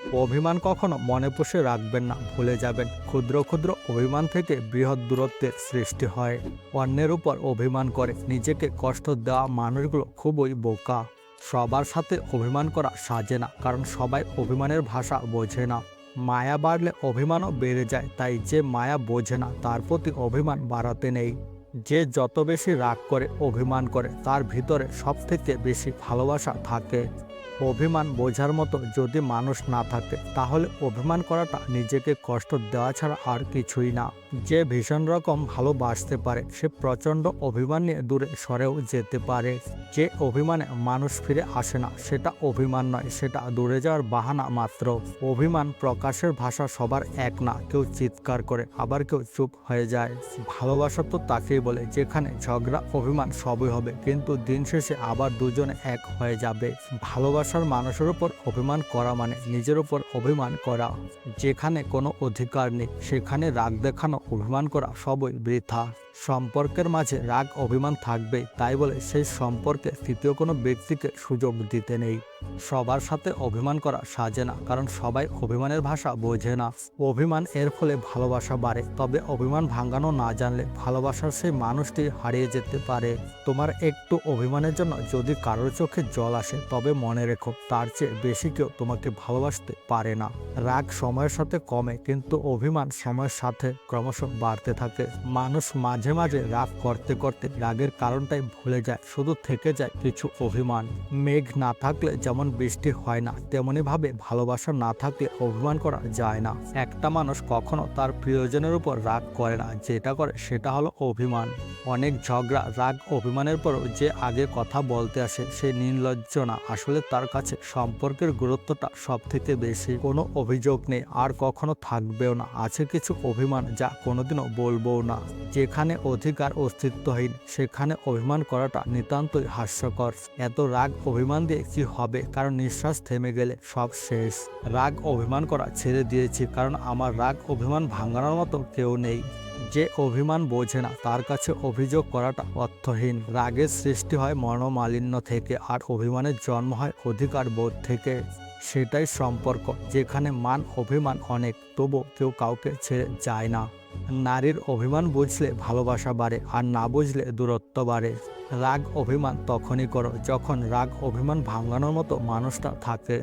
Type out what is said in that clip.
অভিমান কখনো মনে পুষে রাখবেন না, ভুলে যাবেন। ক্ষুদ্র ক্ষুদ্র অভিমান থেকে বৃহৎ দূরত্বের সৃষ্টি হয়। অন্যের উপর অভিমান করে নিজেকে কষ্ট দেওয়া মানুষগুলো খুবই বোকা। সবার সাথে অভিমান করা সাজে না, কারণ সবাই অভিমানের ভাষা বোঝে না। মায়া বাড়লে অভিমানও বেড়ে যায়, তাই যে মায়া বোঝে না, তার প্রতি অভিমান বাড়াতে নেই। যে যত বেশি রাগ করে, অভিমান করে, তার ভিতরে সবথেকে বেশি ভালোবাসা থাকে। অভিমান বোঝার মতো যদি মানুষ না থাকে, তাহলে অভিমান করাটা নিজেকে কষ্ট দেওয়া ছাড়া আর কিছুই না। যে ভীষণ রকম ভালোবাসতে পারে, সে প্রচণ্ড অভিমান নিয়ে দূরে সরেও যেতে পারে। যে অভিমানে মানুষ ফিরে আসে না, সেটা অভিমান নয়, সেটা দূরে যাওয়ার বাহানা মাত্র। অভিমান প্রকাশের ভাষা সবার এক না, কেউ চিৎকার করে, আবার কেউ চুপ হয়ে যায়। ভালোবাসা তো তাকেই বলে, যেখানে ঝগড়া, অভিমান সবই হবে, কিন্তু দিন শেষে আবার দুজনে এক হয়ে যাবে। ভালোবাসার মানুষের উপর অভিমান করা মানে নিজের উপর অভিমান করা। যেখানে কোনো অধিকার নেই, সেখানে রাগ দেখানো, অভিমান করা সবই বৃথা। সম্পর্কের মাঝে রাগ, অভিমান থাকবে তাই বলে সেই সম্পর্কে তৃতীয় কোনো ব্যক্তিকে সুযোগ দিতে নেই। সবার সাথে অভিমান করা সাজে না, কারণ সবাই অভিমানের ভাষা বোঝে না। অভিমান এর ফলে ভালোবাসা বাড়ে, তবে অভিমান ভাঙানো না জানলে ভালোবাসার সেই মানুষটি হারিয়ে যেতে পারে। তোমার একটু অভিমানের জন্য যদি কারোর চোখে জল আসে, তবে মনে রেখো, তার চেয়ে বেশি কেউ তোমাকে ভালোবাসতে পারে না। রাগ সময়ের সাথে কমে, কিন্তু অভিমান সময়ের সাথে ক্রমশ বাড়তে থাকে। মানুষ মাঝে মাঝে রাগ করতে করতে রাগের কারণটাই ভুলে যায়, শুধু থেকে যায় কিছু অভিমান। মেঘ না থাকলে যেমন বৃষ্টি হয় না, তেমনি ভাবে ভালোবাসা না থাকলে অভিমান করা যায় না। একটা মানুষ কখনো তার প্রিয়জনের উপর রাগ করে না, যেটা করে সেটা হলো অভিমান। অনেক ঝগড়া, রাগ, অভিমানের পরও যে আগে কথা বলতে আসে সে নির্লজ্জ না। আসলে তার কাছে সম্পর্কের গুরুত্বটা সব থেকে বেশি। কোনো অভিযোগ নেই, আর কখনো থাকবেও না। আছে কিছু অভিমান যা কোনোদিনও বলব না। যেখানে অধিকার অস্তিত্বহীন, সেখানে অভিমান করাটা নিতান্তই হাস্যকর। এত রাগ, অভিমান দিয়ে কি হবে, কারণ নিঃশ্বাস থেমে গেলে সব শেষ। রাগ অভিমান করা ছেড়ে দিয়েছি, কারণ আমার রাগ অভিমান ভাঙানোর মতো কেউ নেই। যে অভিমান বোঝে না, তার কাছে অভিযোগ করাটা অর্থহীন। রাগের সৃষ্টি হয় মনোমালিন্য থেকে, আর অভিমানের জন্ম হয় অধিকার বোধ থেকে। সেটাই সম্পর্ক, যেখানে মান অভিমান অনেক, তবু কেউ কাউকে ছেড়ে যায় না। নারীর অভিমান বুঝলে ভালোবাসা বাড়ে, আর না বুঝলে দূরত্ব বাড়ে। রাগ অভিমান তখনই করো যখন রাগ অভিমান ভাঙানোর মতো মানুষটা থাকে।